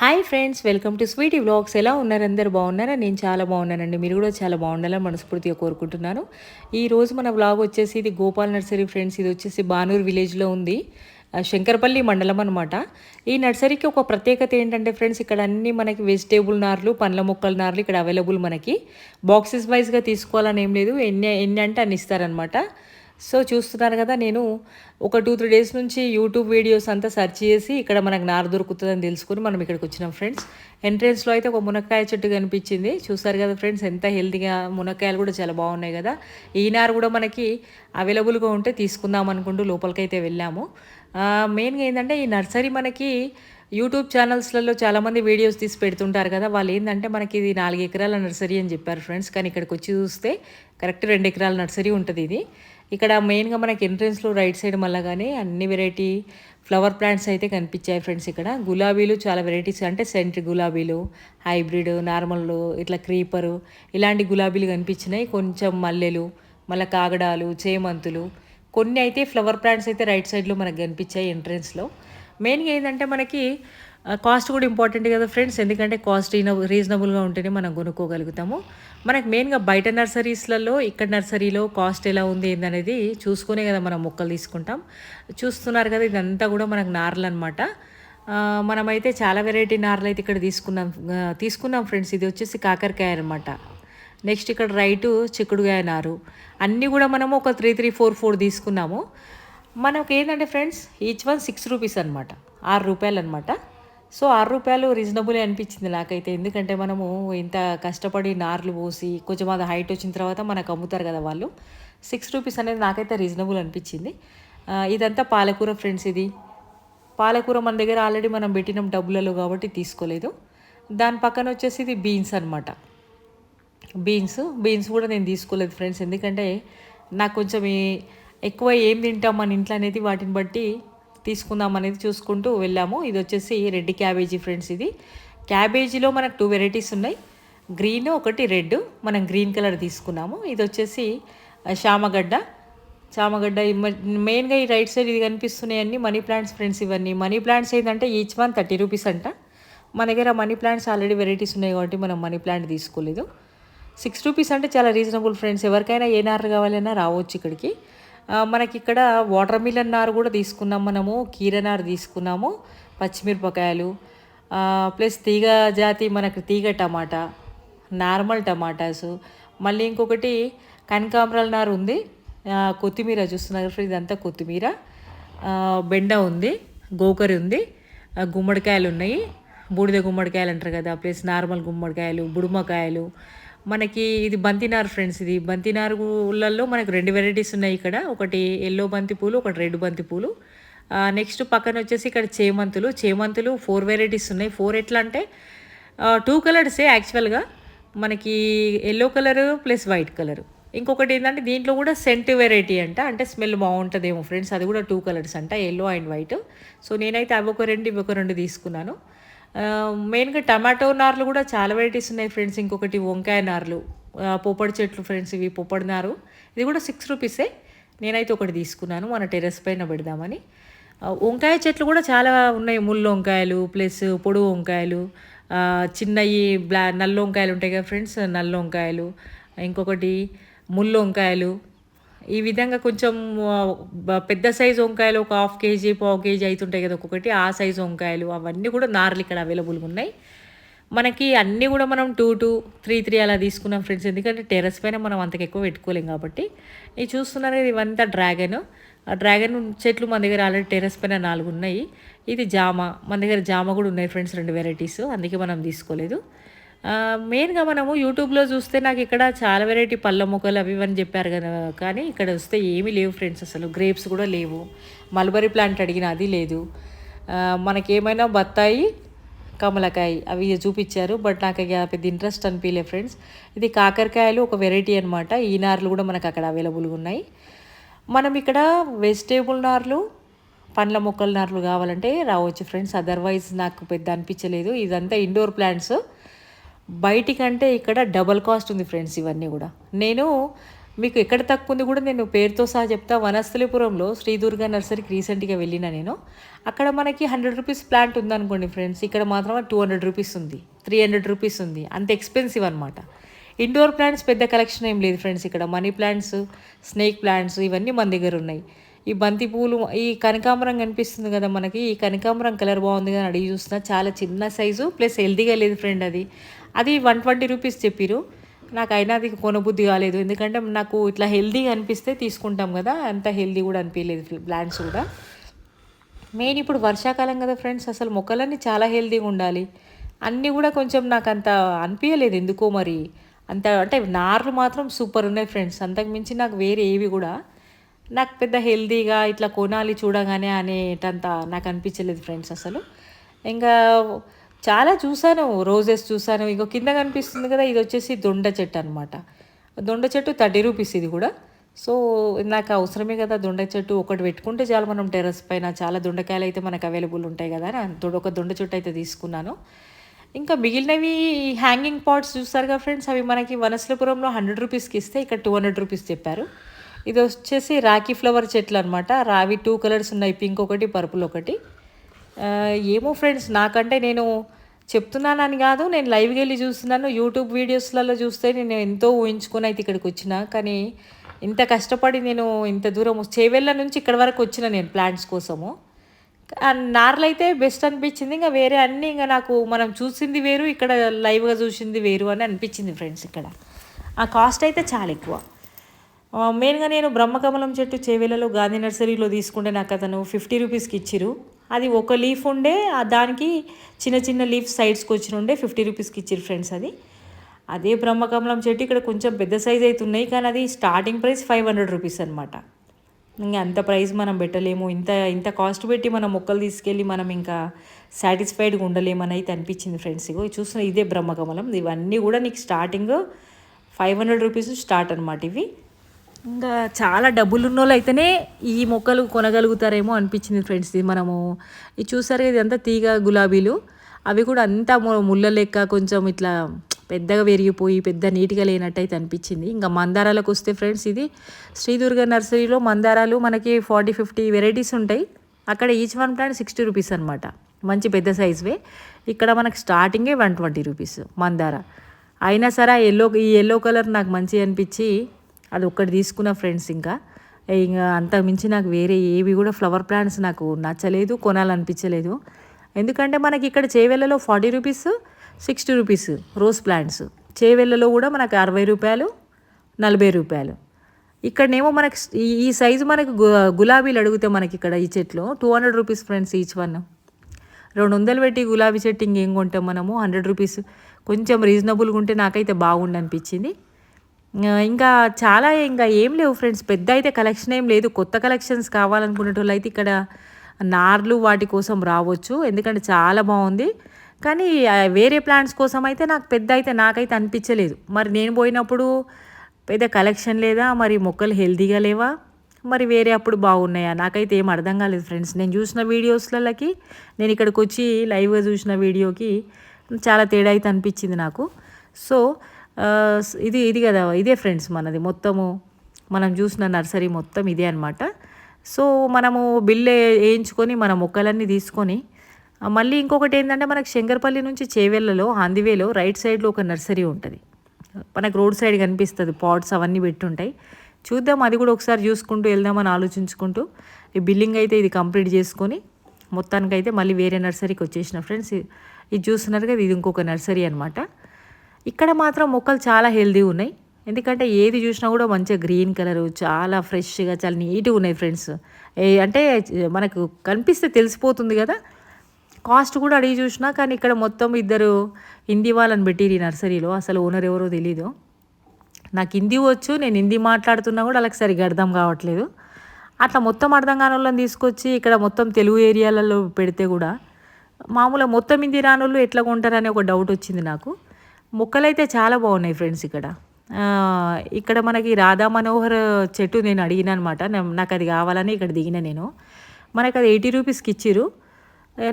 Hi friends welcome to Sweety vlogs ఎలా ఉన్నారు? అందరు బాగున్నారా? నేను చాలా బాగున్నానండి. మీరు కూడా చాలా బాగుండాలని మనస్ఫూర్తిగా కోరుకుంటున్నాను. ఈరోజు మన వ్లాగ్ వచ్చేసి ఇది గోపాల్ నర్సరీ ఫ్రెండ్స్ ఇది వచ్చేసి బానూర్ విలేజ్లో ఉంది. శంకరపల్లి మండలం అనమాట ఈ నర్సరీకి ఒక ప్రత్యేకత ఏంటంటే ఫ్రెండ్స్ ఇక్కడ అన్ని మనకి వెజిటేబుల్ నార్లు పండ్ల మొక్కల నార్లు ఇక్కడ అవైలబుల్ మనకి. బాక్సెస్ వైజ్గా తీసుకోవాలని ఏం లేదు. ఎన్ని ఎన్ని అంటే అన్ని ఇస్తారనమాట సో చూస్తున్నారు కదా నేను ఒక టూ త్రీ డేస్ నుంచి యూట్యూబ్ వీడియోస్ అంతా సెర్చ్ చేసి ఇక్కడ మనకు నార దొరుకుతుందని తెలుసుకుని మనం ఇక్కడికి వచ్చినాం ఫ్రెండ్స్ ఎంట్రెన్స్లో అయితే ఒక మునక్కాయ చెట్టు కనిపించింది. చూసారు కదా ఫ్రెండ్స్ ఎంత హెల్తీగా మునక్కాయలు కూడా చాలా బాగున్నాయి కదా. ఈ నార కూడా మనకి అవైలబుల్గా ఉంటే తీసుకుందాం అనుకుంటూ లోపలికైతే వెళ్ళాము. మెయిన్గా ఏంటంటే ఈ నర్సరీ మనకి యూట్యూబ్ ఛానల్స్లలో చాలామంది వీడియోస్ తీసి పెడుతుంటారు కదా. వాళ్ళు ఏంటంటే మనకి ఇది నాలుగు ఎకరాల నర్సరీ అని చెప్పారు ఫ్రెండ్స్ కానీ ఇక్కడికి వచ్చి చూస్తే కరెక్ట్ రెండు ఎకరాల నర్సరీ ఉంటుంది ఇది. ఇక్కడ మెయిన్గా మనకి ఎంట్రెన్స్లో రైట్ సైడ్ మళ్ళా కానీ అన్ని వెరైటీ ఫ్లవర్ ప్లాంట్స్ అయితే కనిపించాయి ఫ్రెండ్స్ ఇక్కడ. గులాబీలు చాలా వెరైటీస్ అంటే సెంట్ గులాబీలు హైబ్రిడ్ నార్మల్ ఇట్లా క్రీపరు ఇలాంటి గులాబీలు కనిపించినాయి. కొంచెం మల్లెలు మళ్ళీ కాగడాలు చేమంతులు. కొన్ని అయితే ఫ్లవర్ ప్లాంట్స్ అయితే రైట్ సైడ్లో మనకు కనిపించాయి ఎంట్రెన్స్లో మెయిన్గా ఏంటంటే మనకి కాస్ట్ కూడా ఇంపార్టెంట్ కదా ఫ్రెండ్స్ ఎందుకంటే కాస్ట్ రీజనబుల్గా ఉంటేనే మనం కొనుక్కోగలుగుతాము. మనకు మెయిన్గా బయట నర్సరీస్లలో ఇక్కడ నర్సరీలో కాస్ట్ ఎలా ఉంది ఏందనేది చూసుకునే కదా మనం మొక్కలు తీసుకుంటాం. చూస్తున్నారు కదా ఇదంతా కూడా మనకు నార్లు అనమాట మనమైతే చాలా వెరైటీ నార్లు అయితే ఇక్కడ తీసుకున్నాం తీసుకున్నాం ఫ్రెండ్స్ ఇది వచ్చేసి కాకరకాయ అనమాట నెక్స్ట్ ఇక్కడ రైటు చిక్కుడుగాయ నారు. అన్నీ కూడా మనము ఒక త్రీ త్రీ ఫోర్ ఫోర్ తీసుకున్నాము. మనకు ఏంటంటే friends each one six rupees అనమాట ఆరు రూపాయలు అనమాట సో ఆరు రూపాయలు రీజనబులే అనిపించింది నాకైతే. ఎందుకంటే మనము ఇంత కష్టపడి నార్లు పోసి కొంచెం అది హైట్ వచ్చిన తర్వాత మనకు అమ్ముతారు కదా వాళ్ళు. సిక్స్ రూపీస్ అనేది నాకైతే రీజనబుల్ అనిపించింది. ఇదంతా పాలకూర ఫ్రెండ్స్ ఇది. పాలకూర మన దగ్గర ఆల్రెడీ మనం పెట్టినాం డబ్బులలో కాబట్టి తీసుకోలేదు. దాని పక్కన వచ్చేసి ఇది బీన్స్ అనమాట బీన్స్ బీన్స్ కూడా నేను తీసుకోలేదు ఫ్రెండ్స్ ఎందుకంటే నాకు కొంచెం ఎక్కువ ఏం తింటాం మన ఇంట్లో అనేది వాటిని బట్టి తీసుకుందాం అనేది చూసుకుంటూ వెళ్ళాము. ఇది వచ్చేసి రెడ్ క్యాబేజీ ఫ్రెండ్స్ ఇది. క్యాబేజీలో మనకు టూ వెరైటీస్ ఉన్నాయి. గ్రీన్ ఒకటి రెడ్. మనం గ్రీన్ కలర్ తీసుకున్నాము. ఇది వచ్చేసి శామగడ్డ చామగడ్డ మెయిన్గా ఈ రైట్ సైడ్ ఇది కనిపిస్తున్నాయి అన్ని మనీ ప్లాంట్స్ ఫ్రెండ్స్ ఇవన్నీ. మనీ ప్లాంట్స్ ఏంటంటే ఈచ్ వన్ థర్టీ రూపీస్ అంట. మన దగ్గర మనీ ప్లాంట్స్ ఆల్రెడీ వెరైటీస్ ఉన్నాయి కాబట్టి మనం మనీ ప్లాంట్ తీసుకోలేదు. సిక్స్ రూపీస్ అంటే చాలా రీజనబుల్ ఫ్రెండ్స్. ఎవరికైనా ఏ కావాలన్నా రావచ్చు ఇక్కడికి. మనకిక్కడ మనకి ఇక్కడ వాటర్ మిలన్ నారు కూడా తీసుకున్నాం మనము కీర నారు తీసుకున్నాము పచ్చిమిరపకాయలు ప్లస్ తీగ జాతి మనకు తీగ టమాటా నార్మల్ టమాటాస్. మళ్ళీ ఇంకొకటి కనకాంబరాల నారు ఉంది. కొత్తిమీర చూస్తున్నారు ఫ్రెండ్స్ ఇదంతా కొత్తిమీర. బెండ ఉంది గోకరి ఉంది గుమ్మడికాయలు ఉన్నాయి. బూడిద గుమ్మడికాయలు అంటారు కదా ప్లస్ నార్మల్ గుమ్మడికాయలు బుడుమకాయలు మనకి ఇది బంతినారు ఫ్రెండ్స్ ఇది. బంతినారులలో మనకు రెండు వెరైటీస్ ఉన్నాయి ఇక్కడ. ఒకటి ఎల్లో బంతి పూలు ఒకటి రెడ్ బంతి పూలు నెక్స్ట్ పక్కన వచ్చేసి ఇక్కడ చేమంతులు. చేమంతులు ఫోర్ వెరైటీస్ ఉన్నాయి. ఫోర్ ఎట్లా అంటే టూ కలర్సే యాక్చువల్గా మనకి yellow colour plus white colour ఇంకొకటి ఏంటంటే దీంట్లో కూడా సెంట్ వెరైటీ అంట. అంటే స్మెల్ బాగుంటుందేమో ఫ్రెండ్స్. అది కూడా టూ కలర్స్ అంట ఎల్లో అండ్ వైట్ సో నేనైతే అవి ఒక రెండు ఇవి ఒక రెండు తీసుకున్నాను. మెయిన్గా టమాటో నార్లు కూడా చాలా వెరైటీస్ ఉన్నాయి ఫ్రెండ్స్ ఇంకొకటి వంకాయ నార్లు పోపడి పొప్పడి చెట్లు ఫ్రెండ్స్ ఇవి పొప్పడి నారు. ఇది కూడా సిక్స్ రూపీసే నేనైతే ఒకటి తీసుకున్నాను. మన టెర్రస్ పైన పెడదామని. వంకాయ చెట్లు కూడా చాలా ఉన్నాయి. ముళ్ళు వంకాయలు ప్లస్ పొడు వంకాయలు చిన్నవి బ్లా నల్ల వంకాయలు ఉంటాయి కదా ఫ్రెండ్స్ నల్ల వంకాయలు. ఇంకొకటి ముళ్ళు వంకాయలు ఈ విధంగా కొంచెం పెద్ద సైజు వంకాయలు ఒక హాఫ్ కేజీ పావు కేజీ అవుతుంటాయి కదా ఒక్కొక్కటి. ఆ సైజు వంకాయలు అవన్నీ కూడా నార్లు ఇక్కడ అవైలబుల్గా ఉన్నాయి. మనకి అన్నీ కూడా మనం టూ టూ త్రీ త్రీ అలా తీసుకున్నాం ఫ్రెండ్స్. ఎందుకంటే టెర్రస్ పైన మనం అంతకు ఎక్కువ పెట్టుకోలేం కాబట్టి. ఇది చూస్తున్నారు ఇది ఇవంతా డ్రాగన్. ఆ డ్రాగన్ చెట్లు మన దగ్గర ఆల్రెడీ టెర్రస్ పైన నాలుగు ఉన్నాయి. ఇది జామ. మన దగ్గర జామ కూడా ఉన్నాయి ఫ్రెండ్స్ రెండు వెరైటీస్. అందుకే మనం తీసుకోలేదు. మెయిన్గా మనము యూట్యూబ్లో చూస్తే నాకు ఇక్కడ చాలా వెరైటీ పళ్ళ మొక్కలు అవి ఇవన్నీ చెప్పారు కదా. కానీ ఇక్కడ వస్తే ఏమీ లేవు ఫ్రెండ్స్ అసలు. గ్రేప్స్ కూడా లేవు. మల్బరీ ప్లాంట్ అడిగిన అది లేదు. మనకేమైనా బత్తాయి కమలకాయ అవి చూపించారు. బట్ నాకు పెద్ద ఇంట్రెస్ట్ అనిపించలే ఫ్రెండ్స్ ఇది కాకరకాయలు ఒక వెరైటీ అనమాట ఈ నార్లు కూడా మనకు అక్కడ అవైలబుల్గా ఉన్నాయి. మనం ఇక్కడ వెజిటేబుల్ నార్లు పండ్ల మొక్కల నార్లు కావాలంటే రావచ్చు ఫ్రెండ్స్ అదర్వైజ్ నాకు పెద్ద అనిపించలేదు. ఇదంతా ఇండోర్ ప్లాంట్స్ బయటికంటే ఇక్కడ డబల్ కాస్ట్ ఉంది ఫ్రెండ్స్ ఇవన్నీ కూడా. నేను మీకు ఎక్కడ తక్కువ ఉంది కూడా నేను పేరుతో సహా చెప్తా. వనస్థలిపురంలో శ్రీ దుర్గా నర్సరీకి రీసెంట్గా వెళ్ళిన నేను. అక్కడ మనకి హండ్రెడ్ రూపీస్ ప్లాంట్ ఉందనుకోండి ఫ్రెండ్స్. ఇక్కడ మాత్రం టూ హండ్రెడ్ రూపీస్ ఉంది త్రీ హండ్రెడ్ రూపీస్ ఉంది. అంత ఎక్స్పెన్సివ్ అనమాట ఇండోర్ ప్లాంట్స్ పెద్ద కలెక్షన్ ఏం లేదు ఫ్రెండ్స్ ఇక్కడ. మనీ ప్లాంట్స్ స్నేక్ ప్లాంట్స్ ఇవన్నీ మన దగ్గర ఉన్నాయి. ఈ బంతి పూలు ఈ కనకాంబరం కనిపిస్తుంది కదా మనకి. ఈ కనకాంబరం కలర్ బాగుంది కానీ అడిగి చూస్తున్నా. చాలా చిన్న సైజు ప్లస్ హెల్దీగా లేదు ఫ్రెండ్ అది. అది వన్ ట్వంటీ రూపీస్ చెప్పిరు. నాకు అయినా అది కొనబుద్ధి కాలేదు. ఎందుకంటే నాకు ఇట్లా హెల్దీగా అనిపిస్తే తీసుకుంటాం కదా అంత హెల్దీ కూడా అనిపించలేదు ప్లాంట్స్ కూడా. మెయిన్ ఇప్పుడు వర్షాకాలం కదా ఫ్రెండ్స్ అసలు మొక్కలన్నీ చాలా హెల్దీగా ఉండాలి. అన్నీ కూడా కొంచెం నాకు అంత అనిపించలేదు ఎందుకో మరి. అంత అంటే నార్లు మాత్రం సూపర్ ఉన్నాయి ఫ్రెండ్స్. అంతకు మించి నాకు వేరే ఏవి కూడా నాకు పెద్ద హెల్దీగా ఇట్లా కొనాలి చూడగానే అనేటంత నాకు అనిపించలేదు ఫ్రెండ్స్ అసలు. ఇంకా చాలా చూసాను రోజెస్ చూసాను ఇంకో కింద కనిపిస్తుంది కదా ఇది వచ్చేసి దొండ చెట్టు అనమాట దొండ చెట్టు థర్టీ రూపీస్ ఇది కూడా. సో నాకు అవసరమే కదా దొండ చెట్టు ఒకటి పెట్టుకుంటే చాలు మనం టెర్రస్ పైన చాలా దొండకాయలు అయితే మనకు అవైలబుల్ ఉంటాయి కదా అని ఒక దొండ చెట్టు అయితే తీసుకున్నాను. ఇంకా మిగిలినవి హ్యాంగింగ్ పాట్స్ చూస్తారుగా ఫ్రెండ్స్ అవి మనకి వనసలపురంలో హండ్రెడ్ రూపీస్కి ఇస్తే ఇక్కడ టూ హండ్రెడ్ రూపీస్ చెప్పారు. ఇది వచ్చేసి రాఖీ ఫ్లవర్ చెట్లు అనమాట రావి టూ కలర్స్ ఉన్నాయి పింక్ ఒకటి పర్పుల్ ఒకటి. ఏమో ఫ్రెండ్స్ నాకంటే నేను చెప్తున్నానని కాదు నేను లైవ్కి వెళ్ళి చూస్తున్నాను. యూట్యూబ్ వీడియోస్లలో చూస్తే నేను ఎంతో ఊహించుకుని అయితే ఇక్కడికి వచ్చిన. కానీ ఇంత కష్టపడి నేను ఇంత దూరం చేవెళ్ళ నుంచి ఇక్కడ వరకు వచ్చిన నేను ప్లాంట్స్ కోసము. నార్లు అయితే బెస్ట్ అనిపించింది. ఇంకా వేరే అన్నీ ఇంకా నాకు మనం చూసింది వేరు ఇక్కడ లైవ్గా చూసింది వేరు అని అనిపించింది ఫ్రెండ్స్ ఇక్కడ. ఆ కాస్ట్ అయితే చాలా ఎక్కువ. మెయిన్గా నేను బ్రహ్మకమలం చెట్టు చేవేలలో గాంధీ నర్సరీలో తీసుకుంటే నాకు అతను ఫిఫ్టీ రూపీస్కి ఇచ్చిరు అది ఒక లీఫ్ ఉండే దానికి చిన్న చిన్న లీఫ్ సైడ్స్కి వచ్చిన ఉండే ఫిఫ్టీ రూపీస్కి ఇచ్చారు ఫ్రెండ్స్ అది. అదే బ్రహ్మకమలం చెట్టు ఇక్కడ కొంచెం పెద్ద సైజ్ అయితే ఉన్నాయి కానీ అది starting price five hundred rupees అనమాట ఇంకా అంత ప్రైస్ మనం పెట్టలేము ఇంత ఇంత కాస్ట్ పెట్టి మనం మొక్కలు తీసుకెళ్ళి మనం ఇంకా సాటిస్ఫైడ్గా ఉండలేమని అయితే అనిపించింది ఫ్రెండ్స్ ఇగో. చూస్తున్న ఇదే బ్రహ్మకమలం ఇవన్నీ కూడా నీకు starting five hundred rupees start అనమాట ఇవి. ఇంకా చాలా డబ్బులు ఉన్న వాళ్ళు అయితేనే ఈ మొక్కలు కొనగలుగుతారేమో అనిపించింది ఫ్రెండ్స్ ఇది మనము. ఇది చూసారు ఇది అంతా తీగ గులాబీలు. అవి కూడా అంతా ముళ్ళ లెక్క కొంచెం ఇట్లా పెద్దగా విరిగిపోయి పెద్ద నీట్గా లేనట్టయితే అనిపించింది. ఇంకా మందారాలకు వస్తే ఫ్రెండ్స్ ఇది శ్రీదుర్గ నర్సరీలో మందారాలు మనకి ఫార్టీ ఫిఫ్టీ వెరైటీస్ ఉంటాయి. అక్కడ each one plant sixty rupees అనమాట మంచి పెద్ద సైజ్వే ఇక్కడ మనకు స్టార్టింగే వన్ ట్వంటీ రూపీస్ మందార. అయినా సరే ఆ ఎల్లో ఈ ఎల్లో కలర్ నాకు మంచిగా అనిపించి అది ఒక్కటి తీసుకున్న ఫ్రెండ్స్ ఇంకా. ఇంకా అంతకుమించి నాకు వేరే ఏవి కూడా ఫ్లవర్ ప్లాంట్స్ నాకు నచ్చలేదు కొనాలనిపించలేదు. ఎందుకంటే మనకి ఇక్కడ చేవెళ్ళలో forty rupees sixty rupees rose plants చేవెళ్ళలో కూడా మనకు అరవై రూపాయలు నలభై రూపాయలు. ఇక్కడనేమో మనకి ఈ ఈ సైజు మనకు గులాబీలు అడిగితే మనకి ఇక్కడ ఈ చెట్లు two hundred rupees friends each one రెండు వందలు పెట్టి గులాబీ చెట్టు ఇంకేం కొంటాం మనము? హండ్రెడ్ రూపీస్ కొంచెం రీజనబుల్గా ఉంటే నాకైతే బాగుండి అనిపించింది ఇంకా చాలా ఇంకా ఏం లేవు ఫ్రెండ్స్. పెద్ద అయితే కలెక్షన్ ఏం లేదు. కొత్త కలెక్షన్స్ కావాలనుకునేటోళ్ళు అయితే ఇక్కడ నార్లు వాటి కోసం రావచ్చు. ఎందుకంటే చాలా బాగుంది. కానీ వేరే ప్లాంట్స్ కోసం అయితే నాకు పెద్ద అయితే నాకైతే అనిపించలేదు. మరి నేను పోయినప్పుడు పెద్ద కలెక్షన్ లేదా? మరి మొక్కలు హెల్తీగా లేవా? మరి వేరే అప్పుడు బాగున్నాయా? నాకైతే ఏం అర్థం కాలేదు ఫ్రెండ్స్. నేను చూసిన వీడియోస్లకి నేను ఇక్కడికి వచ్చి లైవ్గా చూసిన వీడియోకి చాలా తేడా అయితే అనిపించింది నాకు. సో ఇది ఇది కదా ఇదే ఫ్రెండ్స్ మనది. మొత్తము మనం చూసిన నర్సరీ మొత్తం ఇదే అనమాట సో మనము బిల్లు వేయించుకొని మన మొక్కలన్నీ తీసుకొని మళ్ళీ ఇంకొకటి ఏంటంటే మనకు శంకరపల్లి నుంచి చేవెళ్ళలో హాందివేలో రైట్ సైడ్లో ఒక నర్సరీ ఉంటుంది. మనకు రోడ్ సైడ్ కనిపిస్తుంది పాట్స్ అవన్నీ పెట్టుంటాయి. చూద్దాం అది కూడా ఒకసారి చూసుకుంటూ వెళ్దామని ఆలోచించుకుంటూ ఈ బిల్లింగ్ అయితే ఇది కంప్లీట్ చేసుకొని మొత్తానికైతే మళ్ళీ వేరే నర్సరీకి వచ్చేసిన ఫ్రెండ్స్. ఇది చూస్తున్నారు కదా ఇది ఇంకొక నర్సరీ అనమాట ఇక్కడ మాత్రం మొక్కలు చాలా హెల్దీ ఉన్నాయి. ఎందుకంటే ఏది చూసినా కూడా మంచిగా గ్రీన్ కలర్ చాలా ఫ్రెష్గా చాలా నీట్గా ఉన్నాయి ఫ్రెండ్స్. ఏ అంటే మనకు కనిపిస్తే తెలిసిపోతుంది కదా. కాస్ట్ కూడా అడిగి చూసినా కానీ ఇక్కడ మొత్తం ఇద్దరు హిందీ వాళ్ళని పెట్టిరు ఈ నర్సరీలో. అసలు ఓనర్ ఎవరో తెలీదు. నాకు హిందీ వచ్చు నేను హిందీ మాట్లాడుతున్నా కూడా వాళ్ళకి సరిగ్గా అర్థం కావట్లేదు. అట్లా మొత్తం అర్థం కాని వాళ్ళని తీసుకొచ్చి ఇక్కడ మొత్తం తెలుగు ఏరియాలలో పెడితే కూడా మామూలుగా మొత్తం హిందీ రాని వాళ్ళు ఎట్లా కొంటారనే ఒక డౌట్ వచ్చింది నాకు. మొక్కలైతే చాలా బాగున్నాయి ఫ్రెండ్స్ ఇక్కడ. ఇక్కడ మనకి రాధా మనోహర్ చెట్టు నేను అడిగిన అనమాట నాకు అది కావాలని ఇక్కడ దిగిన నేను. మనకు అది ఎయిటీ రూపీస్కి ఇచ్చిర్రు.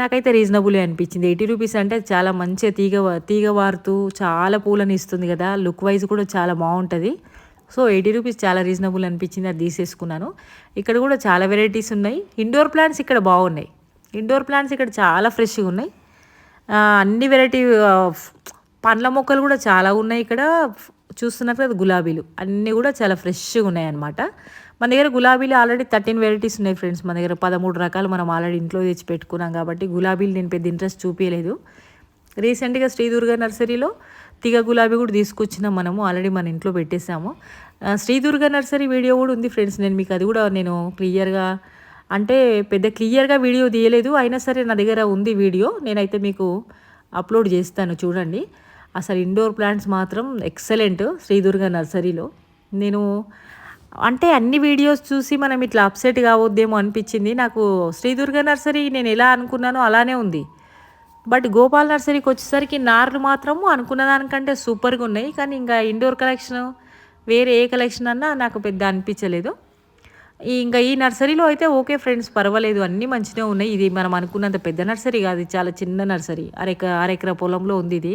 నాకైతే రీజనబుల్ అనిపించింది. ఎయిటీ రూపీస్ అంటే చాలా మంచిగా తీగ తీగ వారుతూ చాలా పూలను ఇస్తుంది కదా. లుక్ వైజ్ కూడా చాలా బాగుంటుంది. సో ఎయిటీ రూపీస్ చాలా రీజనబుల్ అనిపించింది. అది తీసేసుకున్నాను. ఇక్కడ కూడా చాలా వెరైటీస్ ఉన్నాయి. ఇండోర్ ప్లాంట్స్ ఇక్కడ బాగున్నాయి. ఇండోర్ ప్లాంట్స్ ఇక్కడ చాలా ఫ్రెష్గా ఉన్నాయి. అన్ని వెరైటీ పండ్ల మొక్కలు కూడా చాలా ఉన్నాయి ఇక్కడ. చూస్తున్నారు కదా గులాబీలు. అన్నీ కూడా చాలా ఫ్రెష్గా ఉన్నాయి అన్నమాట మన దగ్గర గులాబీలు ఆల్రెడీ థర్టీన్ వెరైటీస్ ఉన్నాయి ఫ్రెండ్స్ మన దగ్గర. పదమూడు రకాలు మనం ఆల్రెడీ ఇంట్లో తెచ్చి పెట్టుకున్నాం కాబట్టి గులాబీలు నేను పెద్ద ఇంట్రెస్ట్ చూపించలేదు రీసెంట్గా శ్రీదుర్గ నర్సరీలో తీగ గులాబీ కూడా తీసుకొచ్చినాం మనము. ఆల్రెడీ మన ఇంట్లో పెట్టేసాము శ్రీదుర్గ నర్సరీ వీడియో కూడా ఉంది ఫ్రెండ్స్. నేను మీకు అది కూడా నేను క్లియర్గా అంటే పెద్ద క్లియర్గా వీడియో తీయలేదు. అయినా సరే నా దగ్గర ఉంది వీడియో. నేనైతే మీకు అప్లోడ్ చేస్తాను చూడండి. అసలు ఇండోర్ ప్లాంట్స్ మాత్రం ఎక్సలెంట్ శ్రీదుర్గ నర్సరీలో. నేను అంటే అన్ని వీడియోస్ చూసి మనం ఇట్లా అప్సెట్ కావద్దేమో అనిపించింది. నాకు శ్రీదుర్గ నర్సరీ నేను ఎలా అనుకున్నానో అలానే ఉంది. బట్ గోపాల్ నర్సరీకి వచ్చేసరికి నార్లు మాత్రము అనుకున్న దానికంటే సూపర్గా ఉన్నాయి. కానీ ఇంకా ఇండోర్ కలెక్షన్ వేరే ఏ కలెక్షన్ అన్నా నాకు పెద్ద అనిపించలేదు. ఇంకా ఈ నర్సరీలో అయితే ఓకే ఫ్రెండ్స్ పర్వాలేదు. అన్నీ మంచిగా ఉన్నాయి. ఇది మనం అనుకున్నంత పెద్ద నర్సరీ కాదు. చాలా చిన్న నర్సరీ. అరెక అరెకర పొలంలో ఉంది ఇది.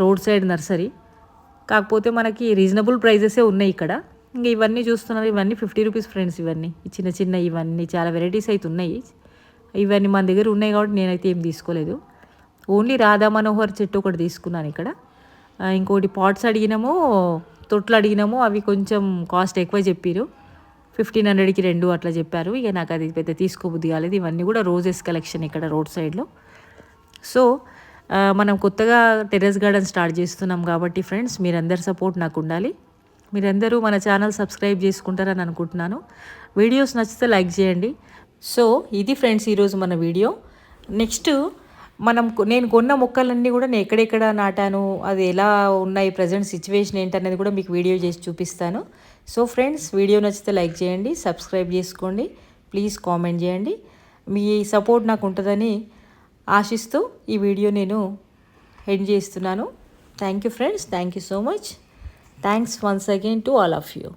Road side nursery. కాకపోతే మనకి రీజనబుల్ ప్రైజెసే ఉన్నాయి ఇక్కడ. ఇంకా ఇవన్నీ చూస్తున్నారు. ఇవన్నీ ఫిఫ్టీ రూపీస్ ఫ్రెండ్స్ ఇవన్నీ. చిన్న చిన్న ఇవన్నీ చాలా వెరైటీస్ అయితే ఉన్నాయి. ఇవన్నీ మన దగ్గర ఉన్నాయి కాబట్టి నేనైతే ఏం తీసుకోలేదు. ఓన్లీ రాధా మనోహర్ చెట్టు ఒకటి తీసుకున్నాను ఇక్కడ. ఇంకోటి పాట్స్ అడిగినాము తొట్లు అడిగినాము అవి కొంచెం కాస్ట్ ఎక్కువ చెప్పారు. ఫిఫ్టీన్ హండ్రెడ్కి రెండు అట్లా చెప్పారు. ఇక నాకు అది పెద్ద తీసుకోబుద్ధి కాలేదు. ఇవన్నీ కూడా రోజెస్ కలెక్షన్ ఇక్కడ రోడ్ సైడ్లో. సో మనం కొత్తగా టెర్రస్ గార్డెన్ స్టార్ట్ చేస్తున్నాం కాబట్టి ఫ్రెండ్స్ మీరందరి సపోర్ట్ నాకు ఉండాలి. మీరందరూ మన ఛానల్ సబ్స్క్రైబ్ చేసుకుంటారని అనుకుంటున్నాను. వీడియోస్ నచ్చితే లైక్ చేయండి. సో ఇది ఫ్రెండ్స్ ఈరోజు మన వీడియో. నెక్స్ట్ మనం నేను కొన్న మొక్కలన్నీ కూడా నేను ఎక్కడెక్కడ నాటాను అది ఎలా ఉన్నాయి ప్రజెంట్ సిచ్యువేషన్ ఏంటనేది కూడా మీకు వీడియో చేసి చూపిస్తాను. సో ఫ్రెండ్స్ వీడియో నచ్చితే లైక్ చేయండి సబ్స్క్రైబ్ చేసుకోండి ప్లీజ్ కామెంట్ చేయండి. మీ సపోర్ట్ నాకు ఉంటుందని ఆశిస్తూ ఈ వీడియో నేను ఎండ్ చేస్తున్నాను. Thank you friends thank you so much thanks once again to all of you